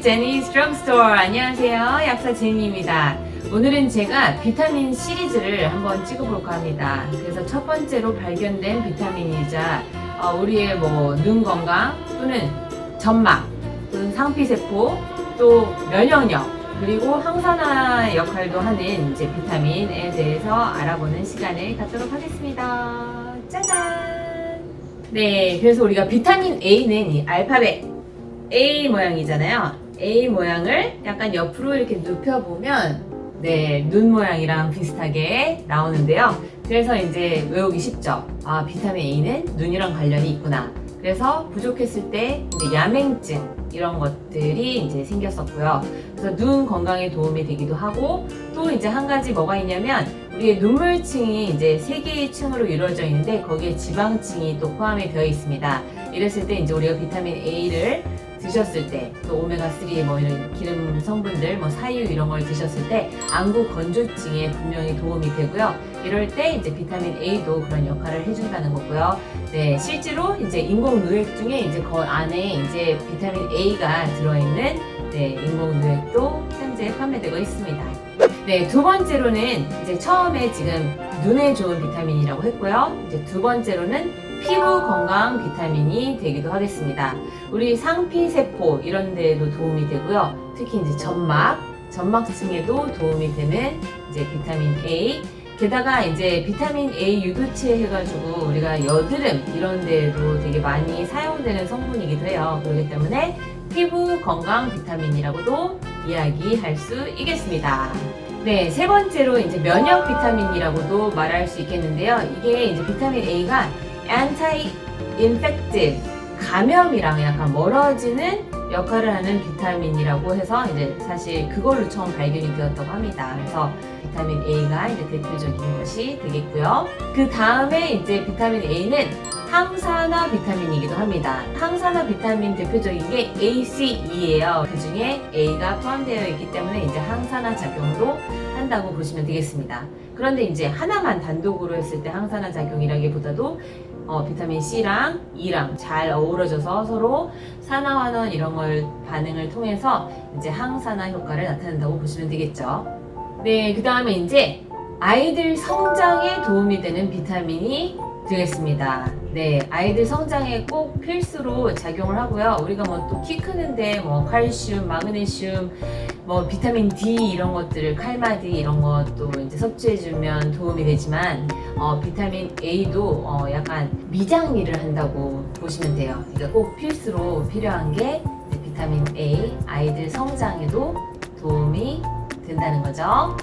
제니's 드럼스토어 안녕하세요. 약사 제니입니다. 오늘은 제가 비타민 시리즈를 한번 찍어볼까 합니다. 그래서 첫 번째로 발견된 비타민이자 어, 우리의 뭐 눈 건강 또는 점막 또는 상피세포 또 면역력 그리고 항산화 역할도 하는 이제 비타민에 대해서 알아보는 시간을 갖도록 하겠습니다. 짜잔! 네 그래서 우리가 비타민 A는 이 알파벳 A 모양이잖아요. A 모양을 약간 옆으로 이렇게 눕혀보면 네, 눈 모양이랑 비슷하게 나오는데요. 그래서 이제 외우기 쉽죠. 아, 비타민 A는 눈이랑 관련이 있구나. 그래서 부족했을 때 이제 야맹증 이런 것들이 이제 생겼었고요. 그래서 눈 건강에 도움이 되기도 하고 또 이제 한 가지 뭐가 있냐면 우리의 눈물층이 이제 세 개의 층으로 이루어져 있는데 거기에 지방층이 또 포함이 되어 있습니다. 이랬을 때 이제 우리가 비타민 A를 드셨을 때, 또 오메가3 뭐 이런 기름 성분들, 뭐 사유 이런 걸 드셨을 때 안구 건조증에 분명히 도움이 되고요. 이럴 때 이제 비타민 A도 그런 역할을 해준다는 거고요. 네, 실제로 이제 인공 누액 중에 이제 그 안에 이제 비타민 A가 들어있는 네, 인공 누액도 현재 판매되고 있습니다. 네, 두 번째로는 이제 처음에 지금 눈에 좋은 비타민이라고 했고요. 이제 두 번째로는 피부 건강 비타민이 되기도 하겠습니다. 우리 상피세포 이런 데에도 도움이 되고요. 특히 이제 점막, 점막층에도 도움이 되는 이제 비타민 A. 게다가 이제 비타민 A 유도체 해가지고 우리가 여드름 이런 데에도 되게 많이 사용되는 성분이기도 해요. 그렇기 때문에 피부 건강 비타민이라고도 이야기할 수 있겠습니다. 네, 세 번째로 이제 면역 비타민이라고도 말할 수 있겠는데요. 이게 이제 비타민 A가 anti-infective 감염이랑 약간 멀어지는 역할을 하는 비타민이라고 해서 이제 사실 그걸로 처음 발견이 되었다고 합니다. 그래서 비타민 A가 이제 대표적인 것이 되겠고요. 그 다음에 이제 비타민 A는 항산화 비타민이기도 합니다. 항산화 비타민 대표적인 게 ACE예요. 그 중에 A가 포함되어 있기 때문에 이제 항산화 작용도 한다고 보시면 되겠습니다. 그런데 이제 하나만 단독으로 했을 때 항산화 작용이라기보다도 어, 비타민 C랑 E랑 잘 어우러져서 서로 산화환원 이런 걸 반응을 통해서 이제 항산화 효과를 나타낸다고 보시면 되겠죠. 네, 그 다음에 이제 아이들 성장에 도움이 되는 비타민이 되겠습니다. 네, 아이들 성장에 꼭 필수로 작용을 하고요. 우리가 뭐 또 키 크는데 뭐 칼슘, 마그네슘, 뭐 비타민 D 이런 것들을 칼마디 이런 것도 이제 섭취해주면 도움이 되지만 어, 비타민 A도 어, 약간 미장일을 한다고 보시면 돼요. 그러니까 꼭 필수로 필요한 게 이제 비타민 A 아이들 성장에도 도움이 된다는 거죠.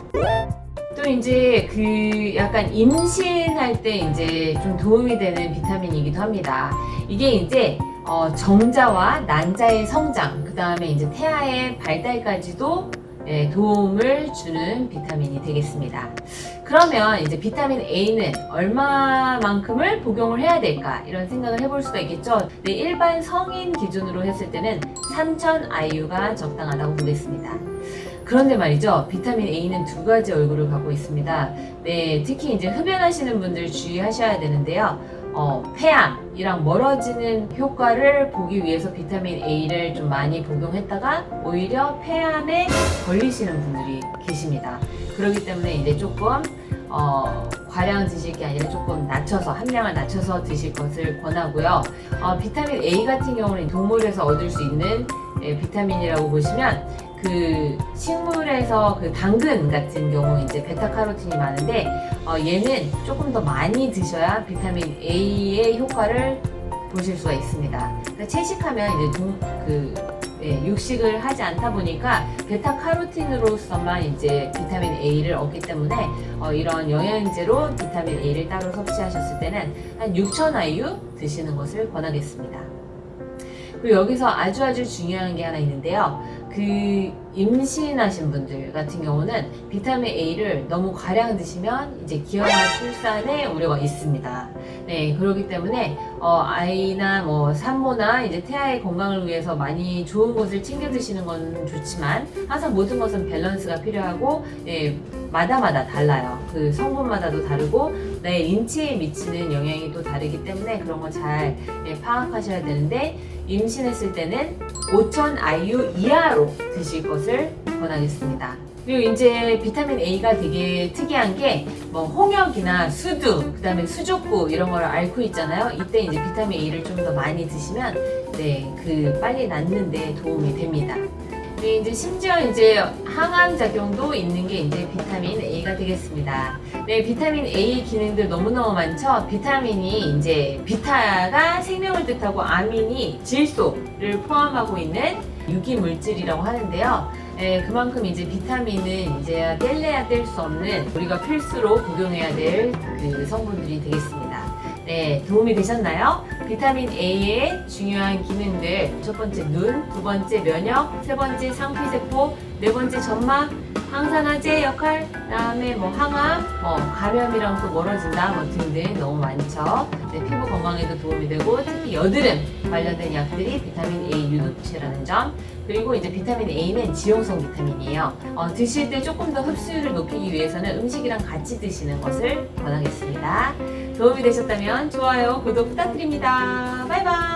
또 이제 그 약간 임신할 때 이제 좀 도움이 되는 비타민이기도 합니다. 이게 이제 어, 정자와 난자의 성장, 그 다음에 이제 태아의 발달까지도 예, 도움을 주는 비타민이 되겠습니다. 그러면 이제 비타민 A는 얼마만큼을 복용을 해야 될까 이런 생각을 해볼 수가 있겠죠. 네, 일반 성인 기준으로 했을 때는 3000 IU가 적당하다고 보겠습니다. 그런데 말이죠. 비타민 A는 두 가지 얼굴을 갖고 있습니다. 네, 특히 이제 흡연하시는 분들 주의하셔야 되는데요. 어, 폐암이랑 멀어지는 효과를 보기 위해서 비타민 A를 좀 많이 복용했다가 오히려 폐암에 걸리시는 분들이 계십니다. 그렇기 때문에 이제 조금 어, 과량 드실 게 아니라 조금 낮춰서 함량을 낮춰서 드실 것을 권하고요. 어, 비타민 A 같은 경우는 동물에서 얻을 수 있는 예, 비타민이라고 보시면 그 식물에서 그 당근 같은 경우 이제 베타카로틴이 많은데 어, 얘는 조금 더 많이 드셔야 비타민 A의 효과를 보실 수가 있습니다. 그러니까 채식하면 이제 동, 그 예, 육식을 하지 않다 보니까 베타카로틴으로서만 이제 비타민 A를 얻기 때문에 어, 이런 영양제로 비타민 A를 따로 섭취하셨을 때는 한 6,000 IU 드시는 것을 권하겠습니다. 그리고 여기서 아주 아주 중요한 게 하나 있는데요. 그 임신하신 분들 같은 경우는 비타민 A를 너무 과량 드시면 이제 기형아 출산에 우려가 있습니다. 네, 그렇기 때문에 어, 아이나 뭐 산모나 이제 태아의 건강을 위해서 많이 좋은 것을 챙겨 드시는 건 좋지만 항상 모든 것은 밸런스가 필요하고 예, 마다마다 달라요. 그 성분마다도 다르고 내 인체에 미치는 영향이 또 다르기 때문에 그런 거잘 예, 파악하셔야 되는데 임신했을 때는 5,000 IU 이하로 드실 것을 권하겠습니다. 그리고 이제 비타민 A가 되게 특이한 게 뭐 홍역이나 수두, 그다음에 수족구 이런 걸 앓고 있잖아요. 이때 이제 비타민 A를 좀 더 많이 드시면 네, 그 빨리 낫는데 도움이 됩니다. 네, 이제 심지어 이제 항암 작용도 있는 게 이제 비타민 A가 되겠습니다. 네, 비타민 A 기능들 너무너무 많죠? 비타민이 이제 비타가 생명을 뜻하고 아민이 질소를 포함하고 있는 유기 물질이라고 하는데요. 네, 그만큼 이제 비타민은 이제 뗄래야 뗄 수 없는 우리가 필수로 복용해야 될 그 성분들이 되겠습니다. 네, 도움이 되셨나요? 비타민 A의 중요한 기능들 첫 번째 눈, 두 번째 면역, 세 번째 상피세포, 네 번째 점막, 항산화제 역할, 그다음에 뭐 항암, 뭐 감염이랑 또 멀어진다 뭐 등등 너무 많죠. 네, 피부 건강에도 도움이 되고 특히 여드름 관련된 약들이 비타민 A 유독체라는 점 그리고 이제 비타민 A는 지용성 비타민이에요. 어, 드실 때 조금 더 흡수율을 높이기 위해서는 음식이랑 같이 드시는 것을 권하겠습니다. 도움이 되셨다면 좋아요, 구독 부탁드립니다. 바이바이.